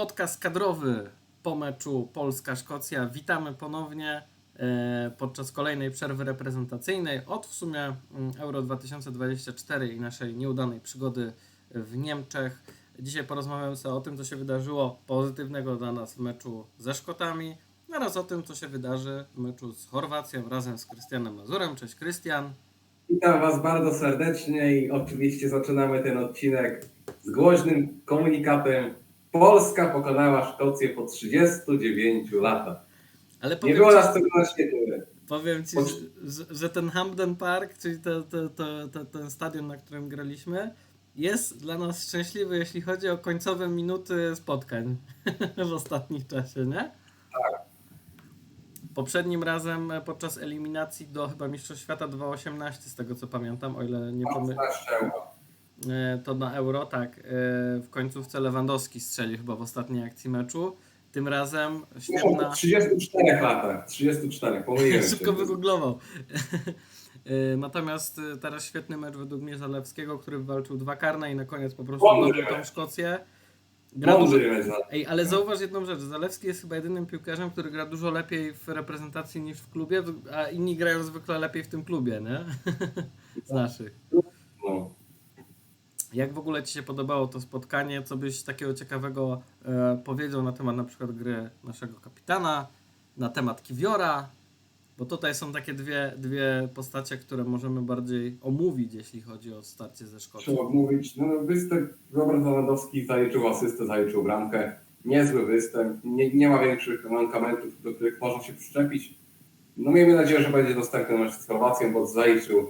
podcast kadrowy po meczu Polska-Szkocja. Witamy ponownie e, podczas kolejnej przerwy reprezentacyjnej od w sumie mm, Euro 2024 i naszej nieudanej przygody w Niemczech. Dzisiaj porozmawiamy sobie o tym, co się wydarzyło pozytywnego dla nas w meczu ze Szkotami oraz o tym, co się wydarzy w meczu z Chorwacją razem z Krystianem Mazurem. Cześć Krystian. Witam Was bardzo serdecznie i oczywiście zaczynamy ten odcinek z głośnym komunikatem. Polska pokonała Szkocję po 39 latach. Ale Nie było nas tego na świecie. Powiem Ci, że, ten Hampden Park, czyli to, to, to, ten stadion, na którym graliśmy, jest dla nas szczęśliwy, jeśli chodzi o końcowe minuty spotkań w ostatnim czasie, nie? Tak. Poprzednim razem e, podczas eliminacji do chyba Mistrzostw Świata 2018, z tego co pamiętam, o ile nie pomyliłem, Mocna szczęła. To na Euro, tak, e, w końcówce Lewandowski strzelił chyba w ostatniej akcji meczu. Tym razem świetna... 34 latach. 34, pomyliłem. Szybko wygooglował. Y, Natomiast teraz świetny mecz według mnie Zalewskiego, który walczył dwa karne i na koniec po prostu zdobył tą. Szkocję. Gra dużo... Ej, ale zauważ jedną rzecz. Zalewski jest chyba jedynym piłkarzem, który gra dużo lepiej w reprezentacji niż w klubie, a inni grają zwykle lepiej w tym klubie, nie? Z naszych. No. Jak w ogóle Ci się podobało to spotkanie? Co byś takiego ciekawego e, powiedział na temat na przykład gry naszego kapitana, na temat Kiwiora? Bo tutaj są takie dwie, dwie postacie, które możemy bardziej omówić, jeśli chodzi o starcie ze Szkocją. Trzeba mówić, no występ Robert Lewandowski zaliczył asystę, zaliczył bramkę. Niezły występ, nie, nie ma większych mankamentów, do których można się przyczepić. No miejmy nadzieję, że będzie dostępny mecz z Chorwacją, bo zaliczył,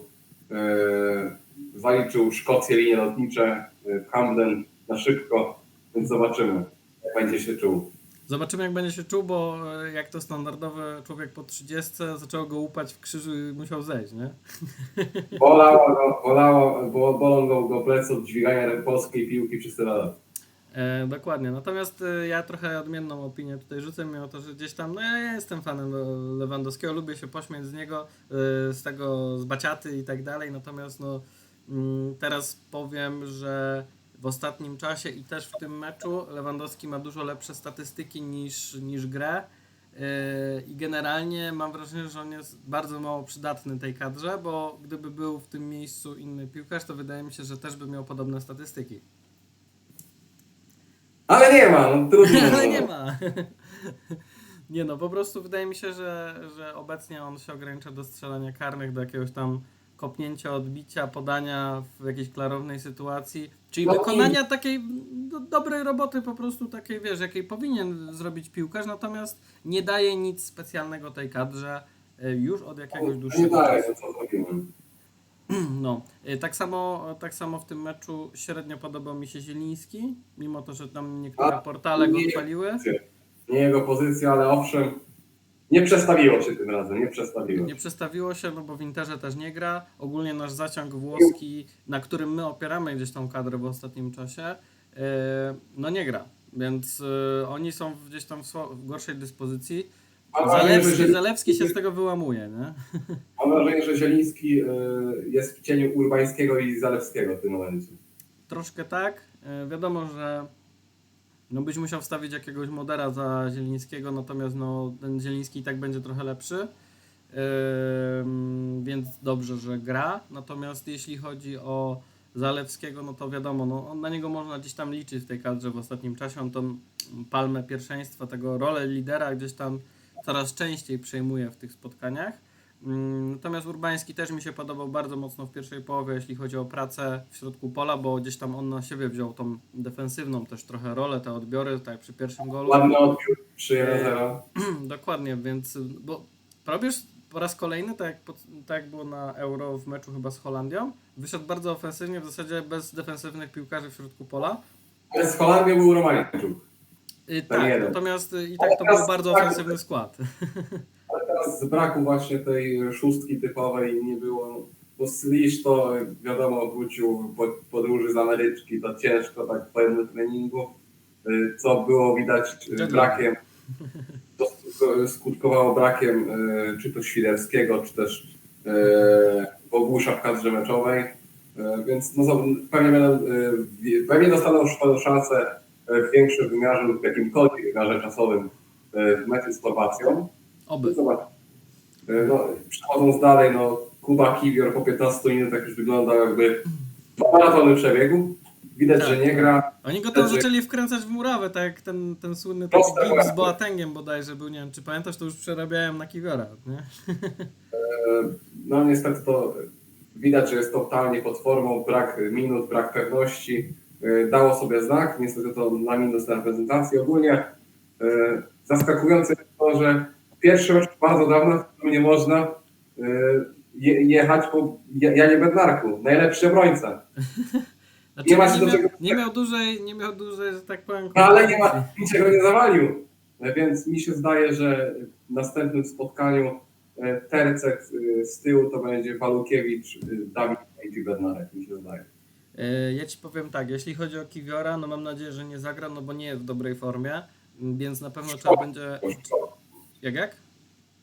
e, zaliczył Szkocję linie lotnicze e, w Hamden na szybko, więc zobaczymy, jak będzie się czuł. Zobaczymy, jak będzie się czuł, bo e, jak to standardowy człowiek po 30 zaczęło go łupać w krzyżu i musiał zejść, nie? Bolało go, bolało, bo bolą go, go plecy od dźwigania polskiej piłki przez tyle lat. E, dokładnie. Natomiast e, ja trochę odmienną opinię tutaj rzucę, mimo to, że gdzieś tam, no ja jestem fanem Lewandowskiego, lubię się pośmiać z niego, e, z tego, z baciaty i tak dalej, natomiast no teraz powiem, że w ostatnim czasie i też w tym meczu Lewandowski ma dużo lepsze statystyki niż, niż grę e, i generalnie mam wrażenie, że on jest bardzo mało przydatny tej kadrze, bo gdyby był w tym miejscu inny piłkarz, to wydaje mi się, że też by miał podobne statystyki. Ale nie ma, no trudno. Ale nie ma. Nie no, po prostu wydaje mi się, że, że obecnie on się ogranicza do strzelania karnych, do jakiegoś tam kopnięcia, odbicia, podania w jakiejś klarownej sytuacji, czyli No i- wykonania takiej do, dobrej roboty po prostu takiej, wiesz, jakiej powinien zrobić piłkarz, natomiast nie daje nic specjalnego tej kadrze y, już od jakiegoś dłuższego czasu. No, y, tak samo, tak samo w tym meczu średnio podobał mi się Zieliński, mimo to, że tam niektóre portale go chwaliły. Nie jego pozycja, ale owszem, nie przestawiło się tym razem, nie przestawiło. Nie przestawiło się, no bo w Interze też nie gra. Ogólnie nasz zaciąg włoski, na którym my opieramy gdzieś tą kadrę w ostatnim czasie, yy, no nie gra. Więc yy, oni są gdzieś tam w, gorszej dyspozycji. Zalewski, że, Zalewski się z tego wyłamuje, nie? mam wrażenie, że Zieliński y, jest w cieniu Urbańskiego i Zalewskiego w tym momencie. Troszkę tak. Wiadomo, że no byś musiał wstawić jakiegoś modera za Zielińskiego, natomiast no, ten Zieliński i tak będzie trochę lepszy. Ym, więc dobrze, że gra. Natomiast jeśli chodzi o Zalewskiego, no to wiadomo, no, na niego można gdzieś tam liczyć w tej kadrze w ostatnim czasie. On tą palmę pierwszeństwa, tego rolę lidera gdzieś tam coraz częściej przejmuje w tych spotkaniach. Ym, Natomiast Urbański też mi się podobał bardzo mocno w pierwszej połowie, jeśli chodzi o pracę w środku pola, bo gdzieś tam on na siebie wziął tą defensywną też trochę rolę, te odbiory, tak przy pierwszym golu. Ładny odbiór, 3-1-0. Dokładnie, więc bo robisz po raz kolejny, tak jak, tak było na Euro w meczu chyba z Holandią, wyszedł bardzo ofensywnie, w zasadzie bez defensywnych piłkarzy w środku pola. Ale z Holandią był Romańczuk. Y, tak, jeden. natomiast y, i tak to był bardzo ofensywny skład. Z braku właśnie tej szóstki typowej nie było. Bo Slisz to wiadomo wrócił po podróży z Ameryczki, to ciężko tak w pełnym treningu, y, co było widać y, brakiem. To skutko- skutkowało brakiem y, czy to Świderskiego, czy też Bogusza w kadrze meczowej. Więc no, pewnie, będą, pewnie dostaną szansę w większym wymiarze lub jakimkolwiek wymiarze czasowym w meczu z Chorwacją. Oby. Zobacz. E, No, przechodząc dalej, no, Kuba Kiwior po 15 minutach już wyglądał jakby dwa maratony przebiegu. Widać, Tak, że nie tak. gra. Oni go tam Znaczy- zaczęli wkręcać w murawę, tak jak ten, ten słynny taki gig z właśnie. Boatengiem bodajże był, nie wiem czy pamiętasz, to już przerabiałem na Kiwiora, nie? E, No niestety to widać, że jest totalnie pod formą, brak minut, brak pewności. E, Dało sobie znak, niestety to na minus na reprezentacji. Ogólnie e, zaskakujące jest to, że pierwszy mecz bardzo dawno, w którym nie można e, je, jechać po Ja- Janie Bednarku, najlepszy obrońca. Znaczy, Nie ma się nie, miał, nie miał dłużej, nie miał dłużej, że tak powiem. No, ale nie ma, niczego nie zawalił. E, Więc mi się zdaje, że w następnym spotkaniu e, tercet z tyłu to będzie Walukiewicz, Dawid i Bednarek, mi się zdaje. Ja ci powiem tak, jeśli chodzi o Kiwiora, no mam nadzieję, że nie zagra, no bo nie jest w dobrej formie, więc na pewno trzeba będzie... Jak jak?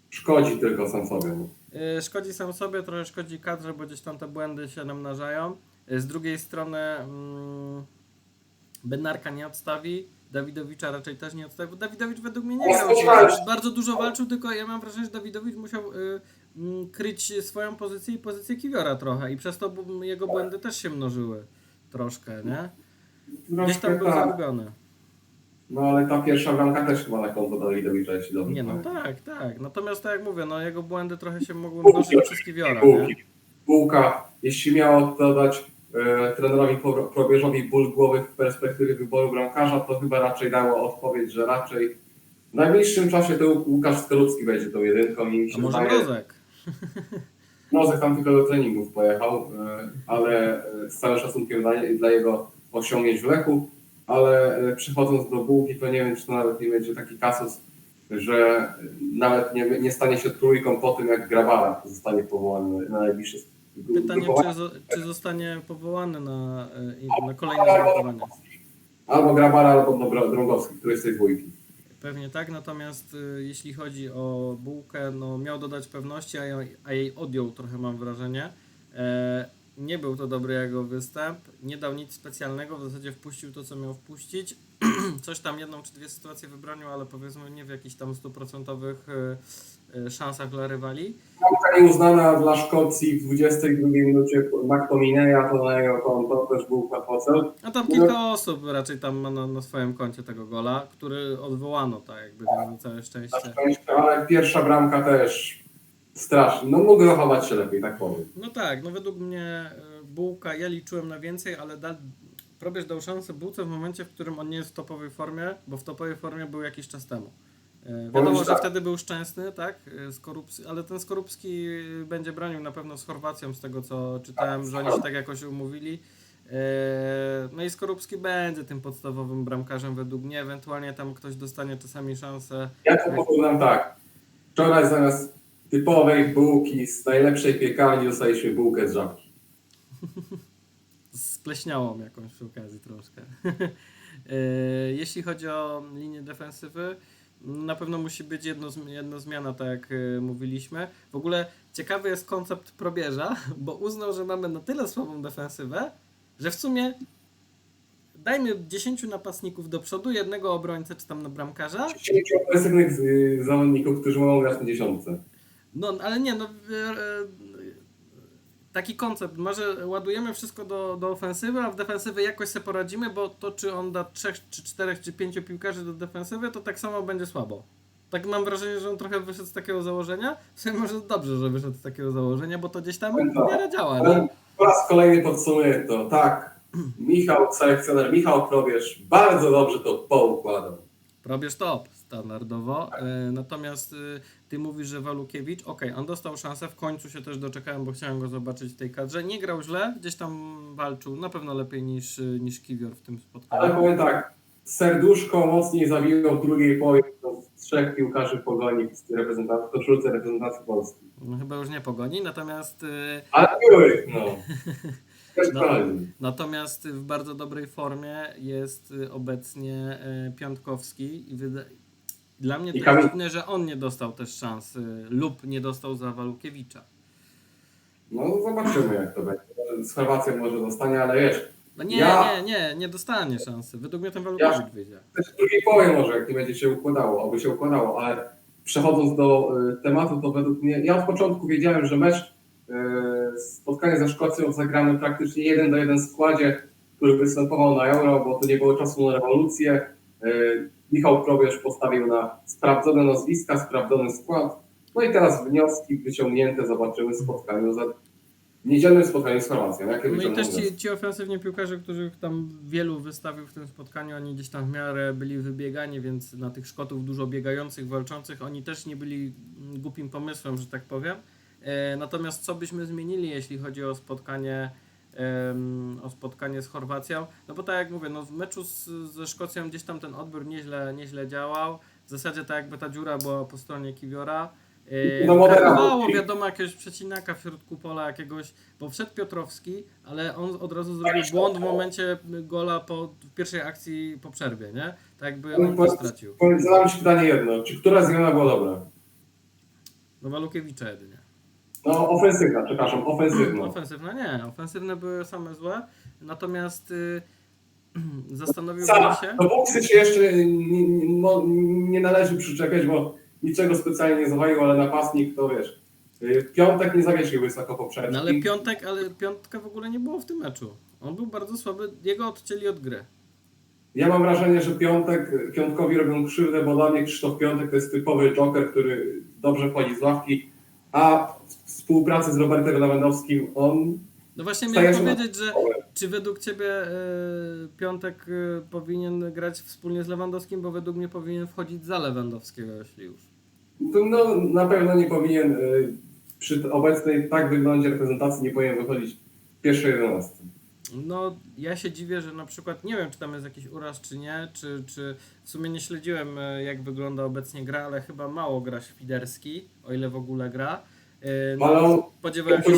Szkodzi tylko sam sobie. E, Szkodzi sam sobie, trochę szkodzi kadrze, bo gdzieś tam te błędy się namnażają. E, Z drugiej strony mm, Bednarka nie odstawi, Dawidowicza raczej też nie odstawi, bo Dawidowicz według mnie nie grał. Bardzo dużo walczył, tylko ja mam wrażenie, że Dawidowicz musiał y, mm, kryć swoją pozycję i pozycję Kiwiora trochę i przez to jego błędy też się mnożyły troszkę, nie? Gdzieś tam był tak. zagubiony. No ale ta pierwsza bramka też chyba na konto Dawidowicza, jeśli dobrze Nie no, pamiętam. tak, tak. Natomiast tak jak mówię, no jego błędy trochę się mogły Bułki, mnożyć przez Kiwiora, nie? Bułka, jeśli miało dodać e, trenerowi Pro- Probierzowi ból głowy w perspektywie wyboru bramkarza, to chyba raczej dało odpowiedź, że raczej w najbliższym czasie to Łukasz Skorupski będzie tą jedynką i mi A się może wydaje? Mrozek tam tylko do treningów pojechał, e, ale e, z całym szacunkiem dla, dla jego osiągnięć w Lechu, ale e, przechodząc do Bułki, to nie wiem, czy to nawet nie będzie taki kasus, że nawet nie, nie stanie się trójką po tym, jak Grabara zostanie powołany na najbliższe Pytanie, czy, czy zostanie powołany na, y, na kolejne zagrupowanie. Albo Grabara, albo Drągowski, który z tej dwójki. Pewnie tak, natomiast y, jeśli chodzi o bułkę, no miał dodać pewności, a, jej- a jej odjął trochę mam wrażenie. E, nie był to dobry jego występ, nie dał nic specjalnego, w zasadzie wpuścił to, co miał wpuścić. Coś tam jedną czy dwie sytuacje wybronił, ale powiedzmy nie w jakichś tam stuprocentowych y, y, szansach dla rywali. Bramka nieuznana dla Szkocji w 22 minucie McTominaya, to na jego konto też był pocel. A tam kilka osób raczej tam ma na, na swoim koncie tego gola, który odwołano, tak jakby na całe Na szczęście. szczęście, ale pierwsza bramka też strasznie. No mógł zachować się lepiej, tak powiem. No tak, no według mnie y, Bułka, ja liczyłem na więcej, ale da, Probierz dał szansę Bułce w momencie, w którym on nie jest w topowej formie, bo w topowej formie był jakiś czas temu. Y, Wiadomo, że tak. wtedy był szczęsny, tak, y, Skorupski, ale ten Skorupski y, będzie bronił na pewno z Chorwacją, z tego co czytałem, że oni się tak jakoś umówili. Y, No i Skorupski będzie tym podstawowym bramkarzem według mnie, ewentualnie tam ktoś dostanie czasami szansę Ja to powiem tak. Wczoraj zamiast typowej bułki z najlepszej piekarni dostaliśmy bułkę z żabki. spleśniałą jakąś przy okazji troszkę. E, Jeśli chodzi o linię defensywy, na pewno musi być jedno, jedno zmiana, tak jak e, mówiliśmy. W ogóle ciekawy jest koncept probierza, bo uznał, że mamy na tyle słabą defensywę, że w sumie dajmy 10 napastników do przodu, jednego obrońcę czy tam na bramkarza. 10 agresywnych y, zawodników, którzy mogą grać na dziesiątce. No, ale nie, no. e, e, Taki koncept, może ładujemy wszystko do, do ofensywy, a w defensywy jakoś sobie poradzimy, bo to czy on da trzech, czy czterech, czy pięciu piłkarzy do defensywy, to tak samo będzie słabo. Tak mam wrażenie, że on trochę wyszedł z takiego założenia. W sumie może dobrze, że wyszedł z takiego założenia, bo to gdzieś tam w miarę działa, nie? Po raz kolejny podsumuję to. Tak, Michał, selekcjoner Michał Probierz bardzo dobrze to poukładał. Probierz top standardowo. E, natomiast y, ty mówisz, że Walukiewicz, ok, on dostał szansę, w końcu się też doczekałem, bo chciałem go zobaczyć w tej kadrze. Nie grał źle, gdzieś tam walczył, na pewno lepiej niż, y, niż Kiwior w tym spotkaniu. Ale powiem tak, serduszko mocniej zawiło w drugiej połowie trzech piłkarzy pogoni z reprezentacji, koszulce reprezentacji Polski. No, chyba już nie pogoni, natomiast... Y, Ale Jurek, no. No, natomiast w bardzo dobrej formie jest obecnie e, Piątkowski i wydaje dla mnie to I jest dziwne, że on nie dostał też szans e, lub nie dostał za Walukiewicza. No zobaczymy jak to będzie. Z Chorwacją może zostanie, ale wiesz, No nie, Ja- nie, nie, nie dostanie szansy. Według mnie ten Walukiewicz wyjdzie. Też w drugiej połowie może, jak nie będzie się układało, oby się układało, ale przechodząc do y, tematu, to według mnie, ja od początku wiedziałem, że mecz, y, spotkanie ze Szkocją zagramy praktycznie jeden do jeden w składzie, który występował na Euro, bo to nie było czasu na rewolucję. Y, Michał Probierz postawił na sprawdzone nazwiska, sprawdzony skład. No i teraz wnioski wyciągnięte zobaczymy w spotkaniu, za, niedzielnym spotkaniu z Chorwacją. Jakie No i też ci, ci ofensywni piłkarze, których tam wielu wystawił w tym spotkaniu, oni gdzieś tam w miarę byli wybiegani, więc na tych Szkotów dużo biegających, walczących, oni też nie byli głupim pomysłem, że tak powiem. E, natomiast co byśmy zmienili, jeśli chodzi o spotkanie o spotkanie z Chorwacją? No bo tak jak mówię, no w meczu z, ze Szkocją gdzieś tam ten odbiór nieźle, nieźle działał. W zasadzie tak jakby ta dziura była po stronie Kiwiora. No, brakowało wiadomo jakiegoś przecinaka w środku pola jakiegoś, bo wszedł Piotrowski, ale on od razu zrobił błąd w momencie gola po w pierwszej akcji po przerwie, nie? Tak jakby on to stracił. Zadam Ci pytanie jedno, czy która zmiana była dobra? No Walukiewicza jedynie. No ofensywna, przepraszam, ofensywna. Ofensywne nie, ofensywne były same złe, natomiast y, zastanowiłbym się... do Buksy się jeszcze nie, nie, no, nie należy przyczepiać, bo niczego specjalnie nie zawalił, ale napastnik to wiesz. y, Piątek nie zawiesił wysoko poprzeczki. No ale piątek, ale piątka w ogóle nie było w tym meczu. On był bardzo słaby, jego odcięli od gry. Ja mam wrażenie, że Piątek, Piątkowi robią krzywdę, bo dla mnie Krzysztof Piątek to jest typowy joker, który dobrze wchodzi z ławki, a współpracy z Robertem Lewandowskim on No właśnie miałem powiedzieć, że czy według Ciebie y, Piątek y, powinien grać wspólnie z Lewandowskim, bo według mnie powinien wchodzić za Lewandowskiego, jeśli już. no, na pewno nie powinien y, przy obecnej tak wyglądzie reprezentacji nie powinien wychodzić w pierwszej 11. No, ja się dziwię, że na przykład, nie wiem, czy tam jest jakiś uraz, czy nie, czy, czy w sumie nie śledziłem, e, jak wygląda obecnie gra, ale chyba mało gra Świderski, o ile w ogóle gra. On spodziewałem się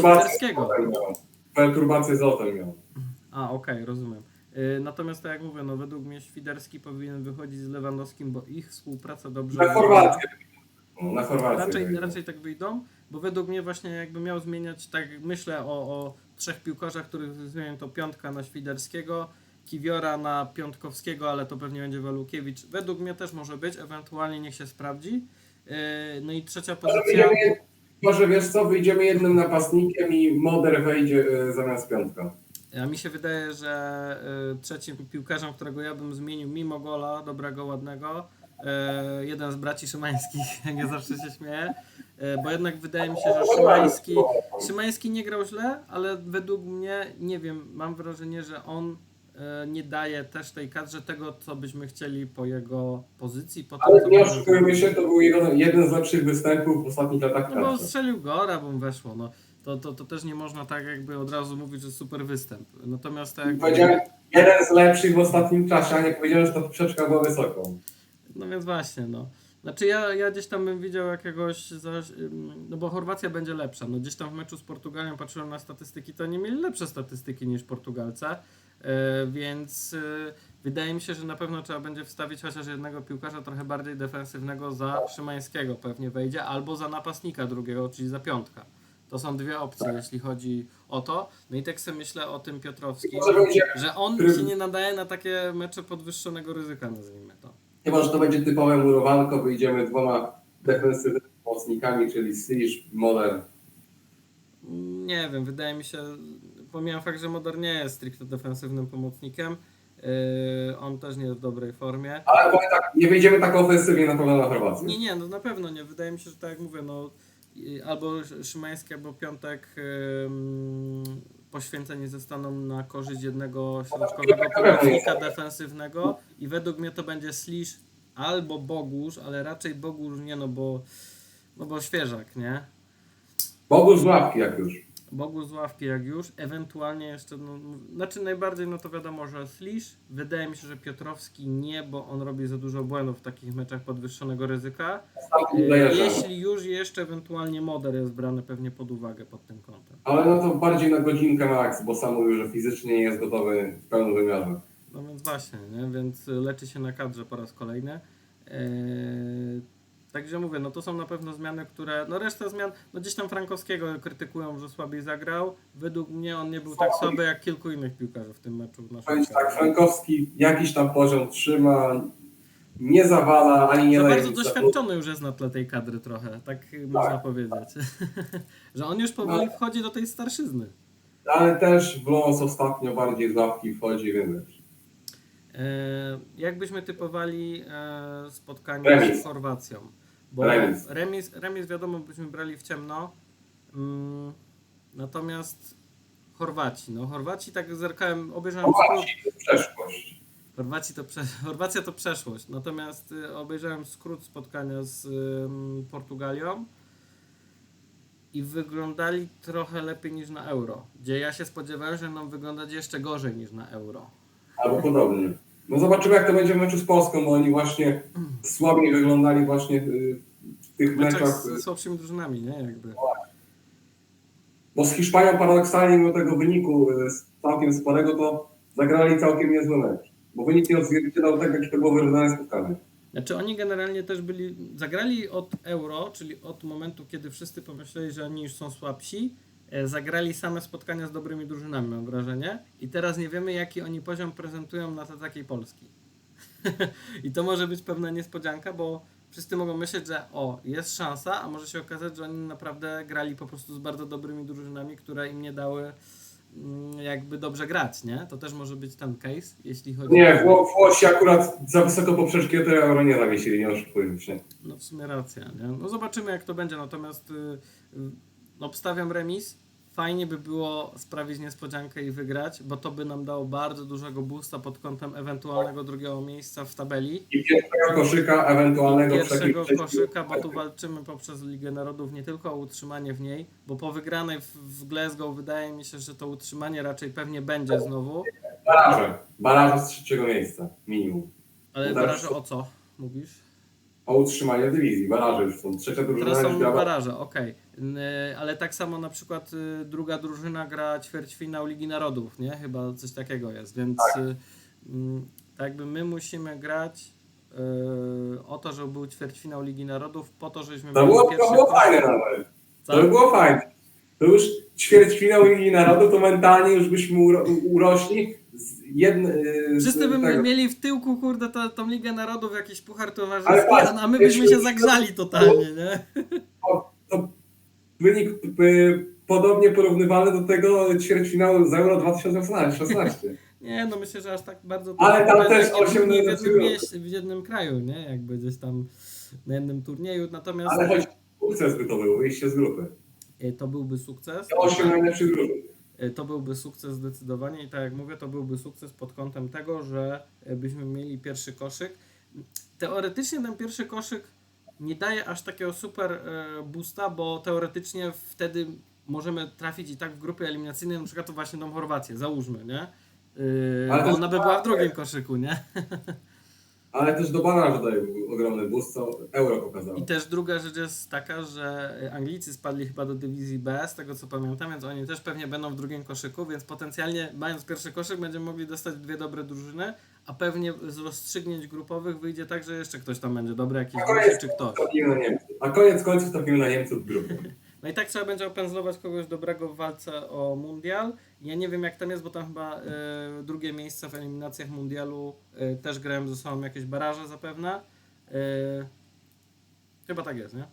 miał. Perturbację z lotem miał. A, okej, rozumiem. E, Natomiast tak jak mówię, no według mnie Świderski powinien wychodzić z Lewandowskim, bo ich współpraca dobrze Na. Chorwację. No, Na Chorwację. Raczej, raczej tak wyjdą, bo według mnie właśnie jakby miał zmieniać, tak myślę o, o trzech piłkarzach, których zmienią to piątka na Świderskiego, Kiwiora na Piątkowskiego, ale to pewnie będzie Walukiewicz. Według mnie też może być, ewentualnie niech się sprawdzi. Yy, No i trzecia pozycja. Może wiesz co, wyjdziemy jednym napastnikiem i Moder wejdzie y, zamiast piątka. A mi się wydaje, że y, trzecim piłkarzem, którego ja bym zmienił mimo gola, dobrego, ładnego, y, jeden z braci Szymańskich, nie zawsze się śmieję, bo jednak wydaje mi się, że Szymański, Szymański nie grał źle, ale według mnie, nie wiem, mam wrażenie, że on nie daje też tej kadrze tego, co byśmy chcieli po jego pozycji. Po tym, Ale co nie oszukujmy się, to był jeden, jeden z lepszych występów w ostatnich latach no bo strzelił gora, bo mu weszło. No. To, to, to też nie można tak jakby od razu mówić, że super występ. Natomiast tak jak Powiedziałem jeden z lepszych w ostatnim czasie, a nie powiedziałem, że ta poprzeczka była wysoką. No więc właśnie, no. Znaczy ja, ja gdzieś tam bym widział jakiegoś, no bo Chorwacja będzie lepsza. No gdzieś tam w meczu z Portugalią patrzyłem na statystyki, to nie mieli lepsze statystyki niż Portugalcy, yy, więc yy, wydaje mi się, że na pewno trzeba będzie wstawić chociaż jednego piłkarza trochę bardziej defensywnego za Szymańskiego pewnie wejdzie, albo za napastnika drugiego, czyli za piątka. To są dwie opcje, jeśli chodzi o to. No i tak sobie myślę o tym Piotrowskim, że on się nie nadaje na takie mecze podwyższonego ryzyka, nazwijmy to. chyba, że to będzie typowe murowanko, wyjdziemy dwoma defensywnymi pomocnikami, czyli Slish, Moder. Nie wiem, wydaje mi się, pomijam fakt, że Modern nie jest stricte defensywnym pomocnikiem, yy, on też nie jest w dobrej formie. Ale powiem tak, nie wyjdziemy tak ofensywnie na pewno na Chorwację. Nie, nie, no na pewno nie. Wydaje mi się, że tak jak mówię, no albo Szymański, albo Piątek yy, poświęceni zostaną na korzyść jednego środkowego pomocnika defensywnego i według mnie to będzie Slisz albo Bogusz, ale raczej Bogusz nie, no bo, no bo świeżak, nie? Bogusz z ławki jak już. Bogu z ławki jak już, ewentualnie jeszcze, no, no, znaczy najbardziej no to wiadomo, że Slisz, wydaje mi się, że Piotrowski nie, bo on robi za dużo błędów w takich meczach podwyższonego ryzyka. E. Jeśli już jeszcze ewentualnie Moder jest brany pewnie pod uwagę pod tym kątem. Ale no to bardziej na godzinkę max, bo sam mówił, że fizycznie nie jest gotowy w pełnym wymiarze. No więc właśnie, nie? więc leczy się na kadrze po raz kolejny. E, Także mówię, no to są na pewno zmiany, które. No reszta zmian, no gdzieś tam Frankowskiego krytykują, że słabiej zagrał. Według mnie on nie był tak słaby jak kilku innych piłkarzy w tym meczu. W naszym tak, Frankowski jakiś tam poziom trzyma, nie zawala, ani nie Za daje bardzo doświadczony już jest na tle tej kadry trochę, tak można powiedzieć. że on już powoli No. wchodzi do tej starszyzny. Ale też w los ostatnio bardziej z ławki wchodzi, więc. E, jakbyśmy typowali e, spotkanie Remis. z Chorwacją? Bo Remis. remis, remis wiadomo byśmy brali w ciemno. Mm, natomiast Chorwaci, no Chorwaci tak zerkałem, obejrzałem skrót. Chorwaci to przeszłość. Chorwacji to prze, Chorwacja to przeszłość, natomiast y, obejrzałem skrót spotkania z ym, Portugalią i wyglądali trochę lepiej niż na Euro, gdzie ja się spodziewałem, że nam wyglądać jeszcze gorzej niż na Euro. Albo podobnie. No zobaczymy jak to będzie w meczu z Polską, bo oni właśnie słabiej wyglądali właśnie y, w tych Meczach meczach. z słabszymi drużynami, nie? Jakby. Bo z Hiszpanią paradoksalnie mimo tego wyniku y, z całkiem sporego to zagrali całkiem niezły mecz. Bo wynik nie odzwierciedlał tego, jakie to było wyrównane spotkanie. Znaczy oni generalnie też byli, zagrali od Euro, czyli od momentu, kiedy wszyscy pomyśleli, że oni już są słabsi, zagrali same spotkania z dobrymi drużynami, mam wrażenie. I teraz nie wiemy, jaki oni poziom prezentują na takiej Polski. I to może być pewna niespodzianka, bo wszyscy mogą myśleć, że o, jest szansa, a może się okazać, że oni naprawdę grali po prostu z bardzo dobrymi drużynami, które im nie dały mm, jakby dobrze grać, nie? To też może być ten case, jeśli chodzi Nie, o... Wło- Włosi akurat za wysoko poprzeczki to euro nie zawiesili, nie oszukujmy się. No w sumie racja, nie? No zobaczymy jak to będzie, natomiast y, obstawiam remis. Fajnie by było sprawić niespodziankę i wygrać, bo to by nam dało bardzo dużego boosta pod kątem ewentualnego drugiego miejsca w tabeli. I pierwszego koszyka ewentualnego Pierwszego przekryć- koszyka, bo tu walczymy poprzez Ligę Narodów nie tylko o utrzymanie w niej, bo po wygranej w, Glasgow wydaje mi się, że to utrzymanie raczej pewnie będzie znowu. Baraże. Baraże z trzeciego miejsca, minimum. Ale No baraże o co mówisz? O utrzymanie dywizji. Baraże już są. Trzecia drużyna Teraz są baraże, okej. N- Ale tak samo na przykład y, druga drużyna gra ćwierćfinał Ligi Narodów, nie? Chyba coś takiego jest, więc Tak. mm, tak jakby my musimy grać o to, żeby był ćwierćfinał Ligi Narodów, po to, żebyśmy To było, to było fajne nawet. Co? To by było fajne. To już ćwierćfinał Ligi Narodu, to mentalnie już byśmy uro, urośli. Z jedne, z Wszyscy by tego- mieli w tyłku, kurde, to, tą Ligę Narodów, jakiś puchar towarzyski, a my byśmy się zagrzali totalnie, nie? Wynik y, podobnie porównywalny do tego ćwierćfinału z Euro 2016. Nie, no myślę, że aż tak bardzo... Ale tam też nie osiem w jednym, mieście, w jednym kraju, nie? Jakby gdzieś tam na jednym turnieju, natomiast... Ale choć sukces by to był, wyjście z grupy. E, To byłby sukces. Osiem najlepszych drużyn. E, To byłby sukces zdecydowanie i tak jak mówię, to byłby sukces pod kątem tego, że byśmy mieli pierwszy koszyk. Teoretycznie ten pierwszy koszyk nie daje aż takiego super e, boosta, bo teoretycznie wtedy możemy trafić i tak w grupie eliminacyjnej, na przykład to właśnie tą Chorwację, załóżmy, nie? Yy, Ale ona by była w drugim koszyku, nie? Ale też do barażu daje ogromny boost, co Euro pokazało. I też druga rzecz jest taka, że Anglicy spadli chyba do dywizji B, z tego co pamiętam, więc oni też pewnie będą w drugim koszyku, więc potencjalnie mając pierwszy koszyk będziemy mogli dostać dwie dobre drużyny, a pewnie z rozstrzygnięć grupowych wyjdzie tak, że jeszcze ktoś tam będzie dobry, jakiś koniec, czy ktoś. na. A koniec końców trafimy na Niemców w grupie. No i tak trzeba będzie opędzlować kogoś dobrego w walce o mundial. Ja nie wiem jak tam jest, bo tam chyba e, drugie miejsce w eliminacjach mundialu e, też grałem ze sobą jakieś baraże zapewne. E, chyba tak jest, nie?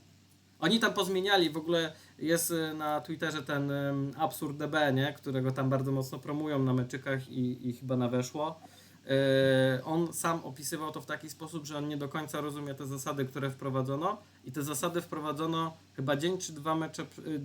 Oni tam pozmieniali, w ogóle jest na Twitterze ten absurd DB, nie? którego tam bardzo mocno promują na meczykach i, i chyba na weszło. E, On sam opisywał to w taki sposób, że on nie do końca rozumie te zasady, które wprowadzono i te zasady wprowadzono chyba dzień czy dwa mecze, p- y,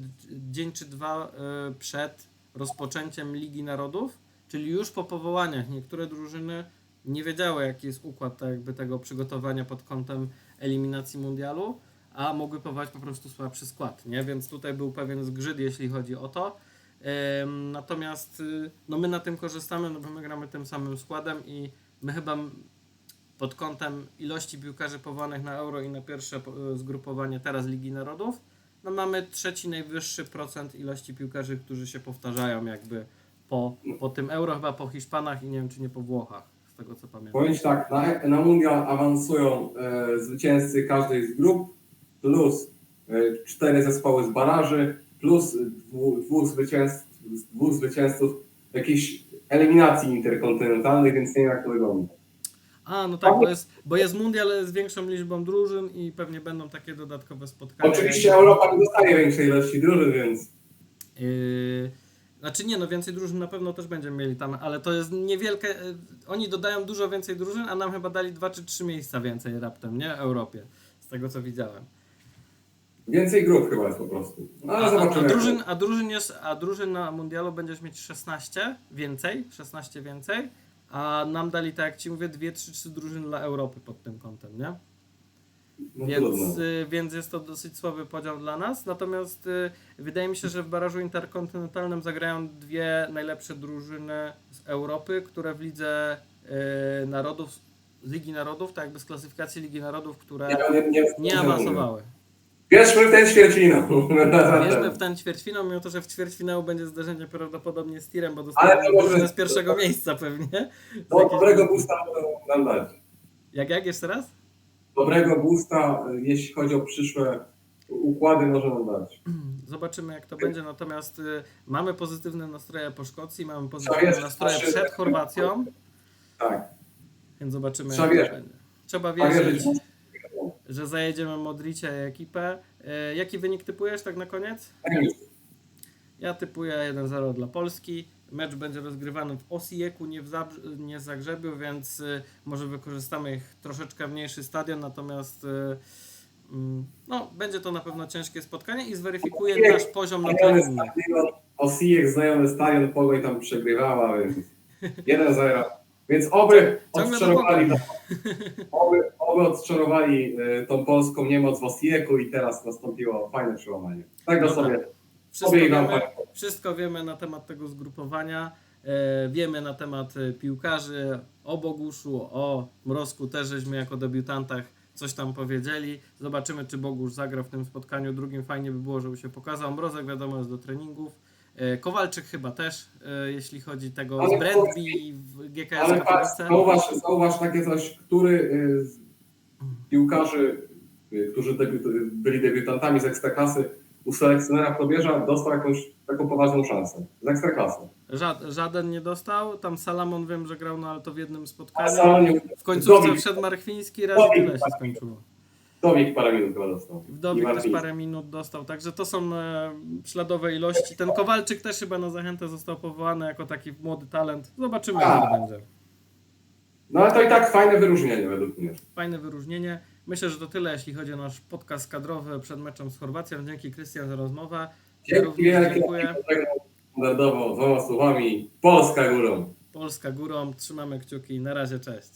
dzień czy dwa y, przed rozpoczęciem Ligi Narodów, czyli już po powołaniach niektóre drużyny nie wiedziały jaki jest układ tak jakby tego przygotowania pod kątem eliminacji mundialu, a mogły powołać po prostu słabszy skład, nie? Więc tutaj był pewien zgrzyt, jeśli chodzi o to. Natomiast y, no my na tym korzystamy, no bo my gramy tym samym składem i my chyba pod kątem ilości piłkarzy powołanych na Euro i na pierwsze po- zgrupowanie teraz Ligi Narodów, no mamy trzeci najwyższy procent ilości piłkarzy, którzy się powtarzają jakby po, po tym Euro, chyba po Hiszpanach i nie wiem czy nie po Włochach, z tego co pamiętam. Powiem tak, na, na mundial awansują e, zwycięzcy każdej z grup plus e, cztery zespoły z baraży, plus dwóch, zwycięzców, dwóch zwycięzców jakichś eliminacji interkontynentalnych, więc nie wiem jak to wygląda. A, no tak, bo jest, bo jest mundial z większą liczbą drużyn i pewnie będą takie dodatkowe spotkania. Oczywiście Europa nie dostaje większej ilości drużyn, więc Yy, znaczy nie, no więcej drużyn na pewno też będziemy mieli tam, ale to jest niewielkie. Yy, oni dodają dużo więcej drużyn, a nam chyba dali dwa czy trzy miejsca więcej raptem, nie? Europie. Z tego co widziałem. Więcej grup chyba jest po prostu. No ale A, zobaczymy. a, drużyn, a, drużyn jest, a drużyn na mundialu będziesz mieć 16 więcej, 16 więcej, a nam dali, tak jak ci mówię, 2, 3, 3 drużyny dla Europy pod tym kątem, nie? no, Więc, y, więc jest to dosyć słaby podział dla nas. Natomiast y, wydaje mi się, że w barażu interkontynentalnym zagrają dwie najlepsze drużyny z Europy, które w Lidze y, Narodów, z Ligi Narodów, tak jakby z klasyfikacji Ligi Narodów, które nie, nie, nie awansowały. Wierzmy w ten ćwierćfinał. Wierzmy w ten ćwierćfinał, mimo to, że w ćwierćfinału będzie zderzenie prawdopodobnie z Tirem, bo Ale dostanie to może- drużynę z pierwszego miejsca pewnie. Do dobrego boosta nam dać. Jak, jak jeszcze raz? Dobrego boosta, jeśli chodzi o przyszłe układy, może nam dać. Zobaczymy jak to będzie, natomiast y, mamy pozytywne nastroje po Szkocji, mamy pozytywne nastroje przed Chorwacją, Tak. więc zobaczymy Trzeba jak to będzie. Trzeba wierzyć. Że zajedziemy Modricia i ekipę. Y, Jaki wynik typujesz tak na koniec? Ja typuję 1-0 dla Polski. Mecz będzie rozgrywany w Osijek, nie w, nie w Zagrzebiu, więc y, może wykorzystamy ich troszeczkę mniejszy stadion, natomiast y, mm, no, będzie to na pewno ciężkie spotkanie i zweryfikuje Osijek- nasz poziom na treningu. Osijek, znajomy stadion, Pogoń tam przegrywała, więc 1-0. Więc oby odczarowali, oby, oby odczarowali e, tą polską niemoc w Osijeku i teraz nastąpiło fajne przełamanie. Tak No to sobie, Wszystko sobie i wiemy, wszystko wiemy na temat tego zgrupowania. E, wiemy na temat e, piłkarzy, o Boguszu, o Mrozku też żeśmy jako debiutantach coś tam powiedzieli. Zobaczymy, czy Bogusz zagra w tym spotkaniu drugim. Fajnie by było, żeby się pokazał. Mrozek wiadomo jest do treningów. Kowalczyk chyba też, jeśli chodzi tego z Brandby w GKS Ale patrz, zauważ, zauważ takie coś, który z piłkarzy, którzy debiut, byli debiutantami z Ekstraklasy u selekcjonera Probierza dostał jakąś taką poważną szansę. Z Ekstraklasy. Ża- żaden nie dostał. Tam Salamon wiem, że grał, no ale to w jednym spotkaniu. W końcówce Dowik- wszedł Marchwiński, raz Dowik- tyle się skończyło. Dowik parę minut chyba dostał. W I Dobik też parę minut dostał, także to są e, śladowe ilości. Ten Kowalczyk też chyba na zachętę został powołany jako taki młody talent. Zobaczymy, A. jak to będzie. No ale to i tak fajne wyróżnienie według mnie. Fajne wyróżnienie. Myślę, że to tyle, jeśli chodzi o nasz podcast kadrowy przed meczem z Chorwacją. Dzięki Krystian za rozmowę. Ja Dzięki również wielkie. dziękuję. Standardowo, dwoma słowami. Polska górą. Polska górą, trzymamy kciuki. Na razie, cześć.